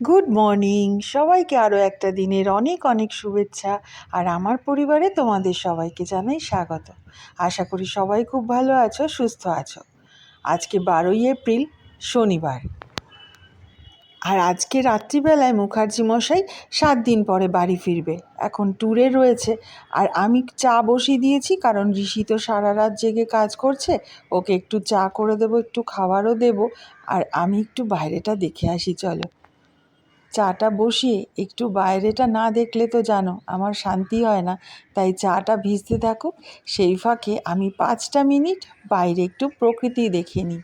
Good morning সবাইকে আরও একটা দিনের অনেক অনেক শুভেচ্ছা, আর আমার পরিবারে তোমাদের সবাইকে জানাই স্বাগত। আশা করি সবাই খুব ভালো আছো, সুস্থ আছো। আজকে বারোই এপ্রিল, শনিবার। আর আজকে রাত্রিবেলায় মুখার্জি মশাই সাত দিন পরে বাড়ি ফিরবে। এখন ট্যুরে রয়েছে, আর আমি চা বসিয়ে দিয়েছি, কারণ ঋষি তো সারা রাত জেগে কাজ করছে, ওকে একটু চা করে দেবো, একটু খাবারও দেবো, আর আমি একটু বাইরেটা দেখে আসি, চলো। চাটা বসিয়ে একটু বাইরেটা না দেখলে তো জানো, আমার শান্তি হয় না। তাই চাটা ভিজতে থাকুক, সেই ফাঁকে আমি পাঁচটা মিনিট বাইরে একটু প্রকৃতি দেখে নিই।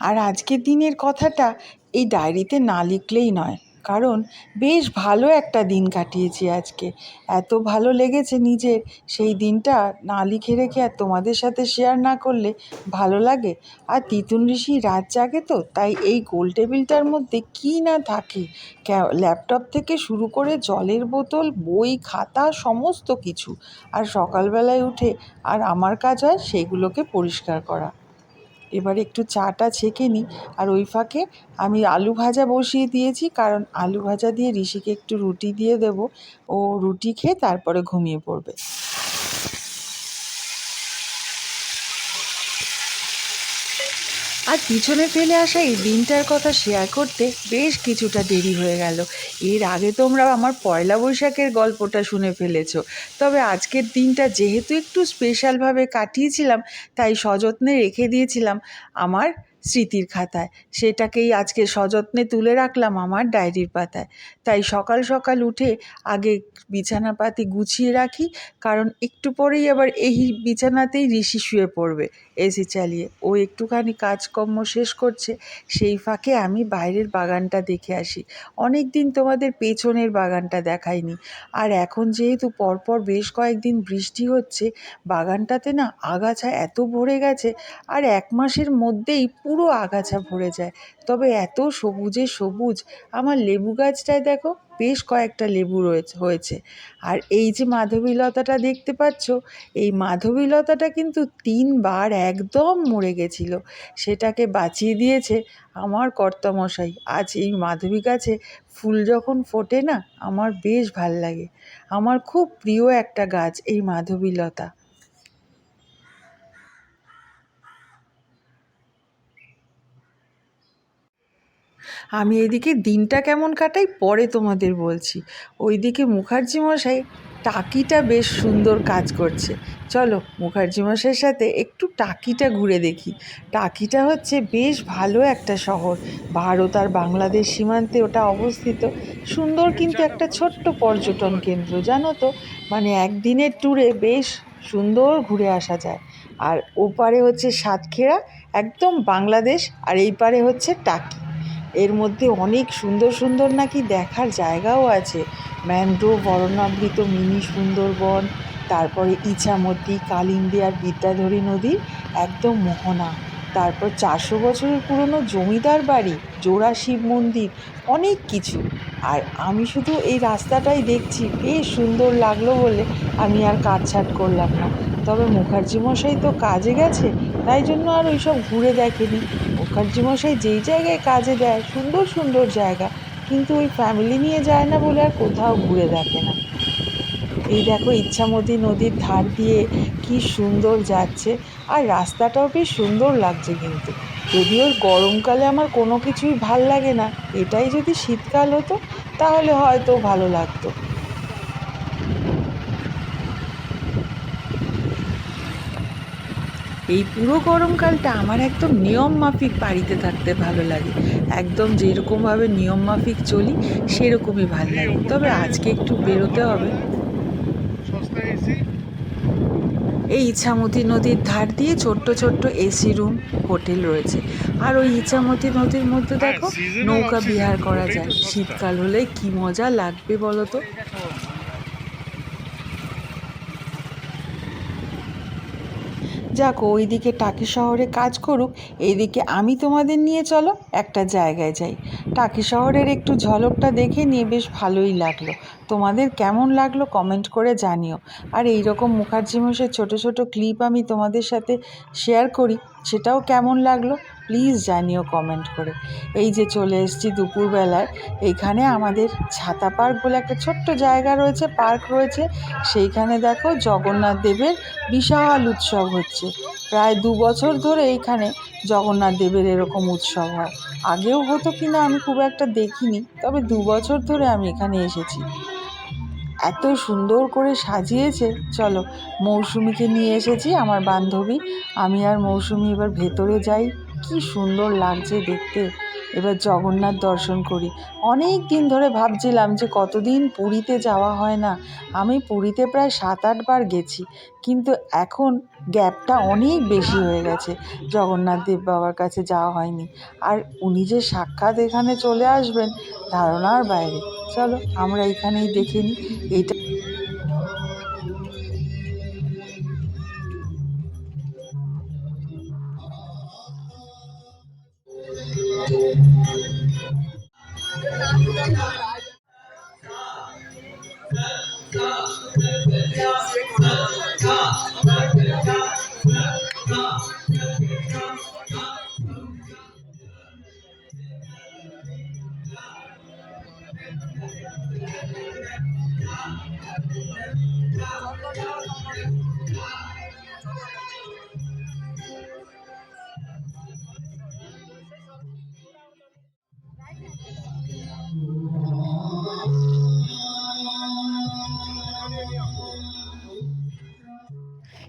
আর আজকের দিনের কথাটা এই ডায়েরিতে না লিখলেই নয়। কারণ বেশ ভালো একটা দিন কাটিয়েছি আজকে। এত ভালো লেগেছে নিজের। সেই দিনটা না লিখে রেখে আর তোমাদের সাথে শেয়ার না করলে ভালো লাগে? আর তিতুন ঋষি রাত জাগে তো, তাই এই গোল টেবিলটার মধ্যে কী না থাকে? ল্যাপটপ থেকে শুরু করে জলের বোতল, বই, খাতা, সমস্ত কিছু। আর সকালবেলায় উঠে আর আমার কাজ হয় সেগুলোকে পরিষ্কার করা। এবার একটু চাটা ছেঁকে নিই। আর ওই ফাঁকে আমি আলু ভাজা বসিয়ে দিয়েছি, কারণ আলু ভাজা দিয়ে ঋষিকে একটু রুটি দিয়ে দেব। ও রুটি খেয়ে তারপরে ঘুমিয়ে পড়বে। আর পিছনে ফেলে আসা এই দিনটার কথা শেয়ার করতে বেশ কিছুটা দেরি হয়ে গেল। এর আগে তোমরা আমার পয়লা বৈশাখের গল্পটা শুনে ফেলেছ। তবে আজকের দিনটা যেহেতু একটু স্পেশালভাবে কাটিয়েছিলাম, তাই সযত্নে রেখে দিয়েছিলাম। আমার স্মৃতির খাতায়। সেটাকেই আজকে সযত্নে তুলে রাখলাম আমার ডায়েরির পাতায়। তাই সকাল সকাল উঠে আগে বিছানাপাতি গুছিয়ে রাখি, কারণ একটু পরেই আবার এই বিছানাতেই ঋষি শুয়ে পড়বে এসি চালিয়ে। ও একটুখানি কাজকর্ম শেষ করছে, সেই ফাঁকে আমি বাইরের বাগানটা দেখে আসি। অনেক দিন তোমাদের পেছনের বাগানটা দেখাইনি। আর এখন যেহেতু পরপর বেশ কয়েকদিন বৃষ্টি হচ্ছে, বাগানটাতে না আগাছা এত ভরে গেছে, আর এক মাসের মধ্যেই পুরো আগাছা ভরে যায়। তবে এত সবুজে সবুজ, আমার লেবু গাছটায় দেখো বেশ কয়েকটা লেবু রয়েছে, হয়েছে। আর এই যে মাধবীলতাটা দেখতে পাচ্ছ, এই মাধবীলতাটা কিন্তু তিনবার একদম মরে গেছিল। সেটাকে বাঁচিয়ে দিয়েছে আমার কর্তামশাই। আজ এই মাধবী গাছে ফুল যখন ফোটে না, আমার বেশ ভালো লাগে। আমার খুব প্রিয় একটা গাছ এই মাধবীলতা। আমি এদিকে দিনটা কেমন কাটাই পরে তোমাদের বলছি। ওইদিকে মুখার্জি মশাই টাকিটা বেশ সুন্দর কাজ করছে। চলো মুখার্জি মশাইয়ের সাথে একটু টাকিটা ঘুরে দেখি। টাকিটা হচ্ছে বেশ ভালো একটা শহর। ভারত আর বাংলাদেশ সীমান্তে ওটা অবস্থিত। সুন্দর কিন্তু একটা ছোট্ট পর্যটন কেন্দ্র জানো তো? মানে একদিনের ট্যুরে বেশ সুন্দর ঘুরে আসা যায়। আর ওপারে হচ্ছে সাতক্ষীরা একদম বাংলাদেশ আর এই পারে হচ্ছে টাকি। এর মধ্যে অনেক সুন্দর সুন্দর নাকি দেখার জায়গাও আছে। ম্যানগ্রোভ অরণ্যাবৃত মিনি সুন্দরবন, তারপরে ইছামতি কালিন্দী আর বিদ্যাধরী নদীর একদম মোহনা। তারপর চারশো বছরের পুরনো জমিদার বাড়ি, জোড়া শিব মন্দির, অনেক কিছু। আর আমি শুধু এই রাস্তাটাই দেখছি, বেশ সুন্দর লাগল বলে আমি আর কাটছাট করলাম না। তবে মুখার্জি মশাই তো কাজে গেছে, তাই জন্য আর ওইসব ঘুরে দেখেনি। মুখার্জি মশাই যেই জায়গায় কাজে দেয়, সুন্দর সুন্দর জায়গা। কিন্তু ওই ফ্যামিলি নিয়ে যায় না বলে আর কোথাও ঘুরে দেখে না। এই দেখো ইচ্ছামতি নদীর ধার দিয়ে কি সুন্দর যাচ্ছে, আর রাস্তাটাও বেশ সুন্দর লাগছে কিন্তু। যদি যদিও গরমকালে আমার কোনো কিছুই ভালো লাগে না, এটাই যদি শীতকাল হতো, তাহলে হয়তো ভালো লাগতো। এই পুরো গরমকালটা আমার একদম নিয়ম মাফিক বাড়িতে থাকতে ভালো লাগে। একদম যেরকমভাবে নিয়ম মাফিক চলি সেরকমই ভালো লাগে। তবে আজকে একটু বেরোতে হবে। এই ইছামতি নদীর ধার দিয়ে ছোট্ট ছোট্ট এসি রুম হোটেল রয়েছে। আর ওই ইছামতি নদীর মধ্যে দেখো নৌকা বিহার করা যায়। শীতকাল হলে কি মজা লাগবে বলো তো? যাক ওইদিকে টাকি শহরে কাজ করুক, এইদিকে আমি তোমাদের নিয়ে চলো, একটা জায়গায় যাই। টাকি শহরের একটু ঝলকটা দেখে নিয়ে বেশ ভালোই লাগল। তোমাদের কেমন লাগল কমেন্ট করে জানিও। আর এই রকম মুখার্জি মশের ছোটো ছোটো ক্লিপ আমি তোমাদের সাথে শেয়ার করি, সেটাও কেমন লাগল? প্লিজ জানিও কমেন্ট করে। এই যে চলে এসেছি দুপুরবেলায়, এইখানে আমাদের ছাতা পার্ক বলে একটা ছোট্ট জায়গা রয়েছে, পার্ক রয়েছে। সেইখানে দেখো জগন্নাথ দেবের বিশাল উৎসব হচ্ছে। প্রায় দু বছর ধরে এইখানে জগন্নাথ দেবের এরকম উৎসব হয়। আগেও হতো কি না আমি খুব একটা দেখিনি, তবে দু বছর ধরে আমি এখানে এসেছি। এত সুন্দর করে সাজিয়েছে, চলো মৌসুমিকে নিয়ে এসেছি, আমার বান্ধবী। আমি আর মৌসুমি এবার ভেতরে যাই। কি সুন্দর লাগছে দেখতে। এবার জগন্নাথ দর্শন করি। অনেক দিন ধরে ভাবছিলাম যে কতদিন পুরীতে যাওয়া হয় না। আমি পুরীতে প্রায় সাত আটবার গেছি। কিন্তু এখন গ্যাপটা অনেক বেশি হয়ে গেছে। জগন্নাথ দেব বাবার কাছে যাওয়া হয়নি। আর উনি যে সাক্ষাৎ এখানে চলে আসবেন, ধারণার বাইরে। চলো আমরা এখানেই দেখে নিই। এইটা Yeah.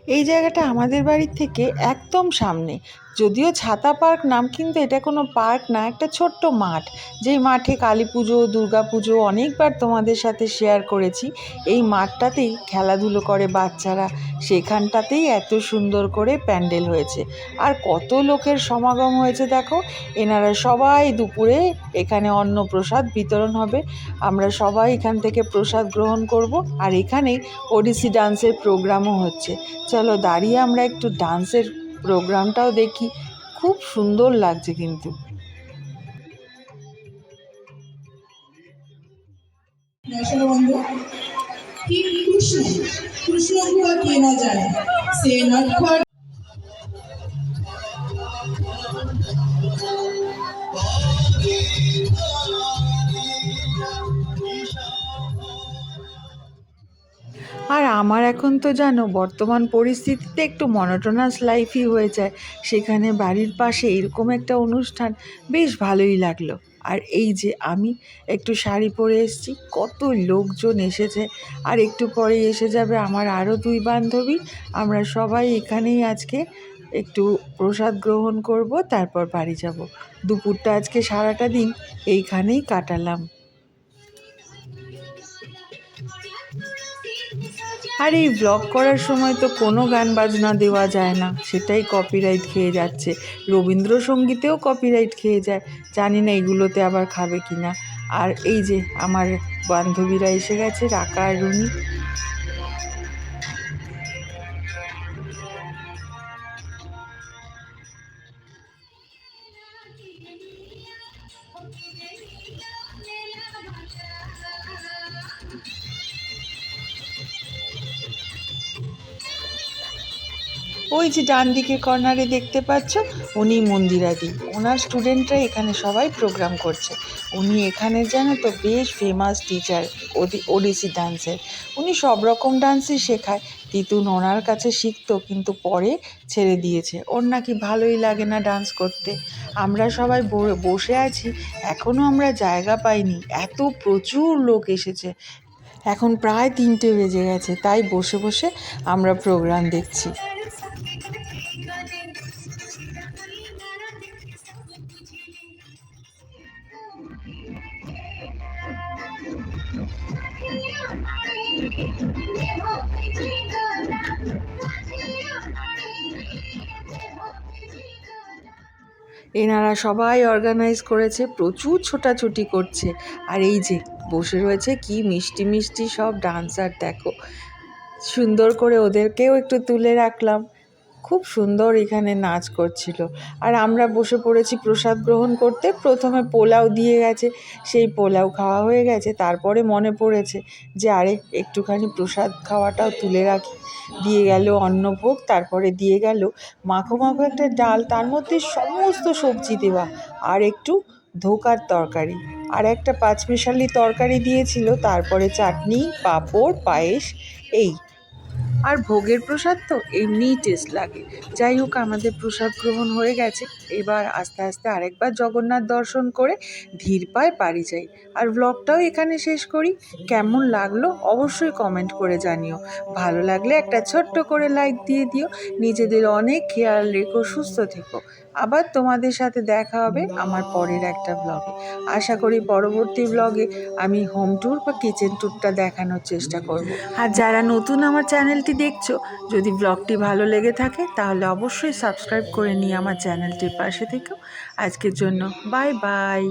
এই জায়গাটা আমাদের বাড়ির থেকে একদম সামনে। যদিও ছাতা পার্ক নাম কিন্তু এটা কোনো পার্ক না, একটা ছোট্ট মাঠ। যেই মাঠে কালী পুজো, দুর্গা পুজো অনেকবার তোমাদের সাথে শেয়ার করেছি। এই মাঠটাতেই খেলাধুলো করে বাচ্চারা। সেখানটাতেই এত সুন্দর করে প্যান্ডেল হয়েছে। আর কত লোকের সমাগম হয়েছে দেখো। এনারা সবাই দুপুরে এখানে অন্ন প্রসাদ বিতরণ হবে। আমরা সবাই এখান থেকে প্রসাদ গ্রহণ করব। আর এখানেই ওডিসি ডান্সের প্রোগ্রামও হচ্ছে। চলো দাঁড়িয়ে আমরা একটু ডান্সের প্রোগ্রামটাও দেখি খুব সুন্দর লাগছে কিন্তু। আমার এখন তো জানো, বর্তমান পরিস্থিতিতে একটু মনোটোনাস লাইফই হয়ে যায়। সেখানে বাড়ির পাশে এরকম একটা অনুষ্ঠান বেশ ভালোই লাগল। আর এই যে আমি একটু শাড়ি পরে এসেছি, কত লোকজন এসেছে। আর একটু পরে এসে যাবে আমার আরও দুই বান্ধবী। আমরা সবাই এখানেই আজকে একটু প্রসাদ গ্রহণ করব, তারপর বাড়ি যাব। দুপুরটা আজকে সারাটা দিন এইখানেই কাটালাম। আর এই ব্লগ করার সময় তো কোনো গান বাজনা দেওয়া যায় না। সেটাই কপিরাইট খেয়ে যাচ্ছে। রবীন্দ্রসঙ্গীতেও কপিরাইট খেয়ে যায়। জানি না এগুলোতে আবার খাবে কি না আর এই যে আমার বান্ধবীরা এসে গেছে, রাকা আর রুনি। ওই যে ডান দিকে কর্নারে দেখতে পাচ্ছ, উনি মন্দিরাদি ওনার স্টুডেন্টরা এখানে সবাই প্রোগ্রাম করছে। উনি এখানে জানো তো বেশ ফেমাস টিচার ওডিসি ডান্সের উনি সব রকম ডান্সই শেখায়। তিতুন ওনার কাছে শিখতো, কিন্তু পরে ছেড়ে দিয়েছে। ওর নাকি ভালোই লাগে না ডান্স করতে। আমরা সবাই বসে আছি এখনও আমরা জায়গা পাইনি। এত প্রচুর লোক এসেছে। এখন প্রায় তিনটে বেজে গেছে, তাই বসে বসে আমরা প্রোগ্রাম দেখছি। এনারা সবাই অর্গানাইজ করেছে, প্রচুর ছোটাছুটি করছে। আর এই যে, বসে রয়েছে কি মিষ্টি মিষ্টি সব ডান্সার দেখো। সুন্দর করে ওদেরকেও একটু তুলে রাখলাম। খুব সুন্দর এখানে নাচ করছিল। আর আমরা বসে পড়েছি প্রসাদ গ্রহণ করতে, প্রথমে পোলাও দিয়ে গেছে, সেই পোলাও খাওয়া হয়ে গেছে, তারপরে মনে পড়েছে যে, আরে, একটুখানি প্রসাদ খাওয়াটাও তুলে রাখি। দিয়ে গেল অন্নভোগ, তারপরে দিয়ে গেল মাখো মাখো একটা ডাল, তার মধ্যে সমস্ত সবজি দেওয়া আর একটু ধোকার তরকারি। আর একটা পাঁচমিশালি তরকারি দিয়েছিল, তারপরে চাটনি, পাঁপড়, পায়েস, এই আর ভোগের প্রসাদ তো এমনিই টেস্ট লাগে। যাই হোক, আমাদের প্রসাদ গ্রহণ হয়ে গেছে। এবার আস্তে আস্তে আরেকবার জগন্নাথ দর্শন করে ধীর পায় বাড়ি যাই। আর ব্লগটাও এখানে শেষ করি। কেমন লাগল অবশ্যই কমেন্ট করে জানিও। ভালো লাগলে একটা ছোট্ট করে লাইক দিয়ে দিও। নিজেদের অনেক খেয়াল রেখো, সুস্থ থেকো। আবার তোমাদের সাথে দেখা হবে আমার পরের একটা ব্লগে আশা করি পরবর্তী ব্লগে আমি হোম ট্যুর বা কিচেন ট্যুরটা দেখানোর চেষ্টা করব। আর যারা নতুন আমার চ্যানেলটি দেখছ, যদি ব্লগটি ভালো লেগে থাকে, তাহলে অবশ্যই সাবস্ক্রাইব করে নিয়ে আমার চ্যানেলটির পাশে থেকেও আজকের জন্য বাই বাই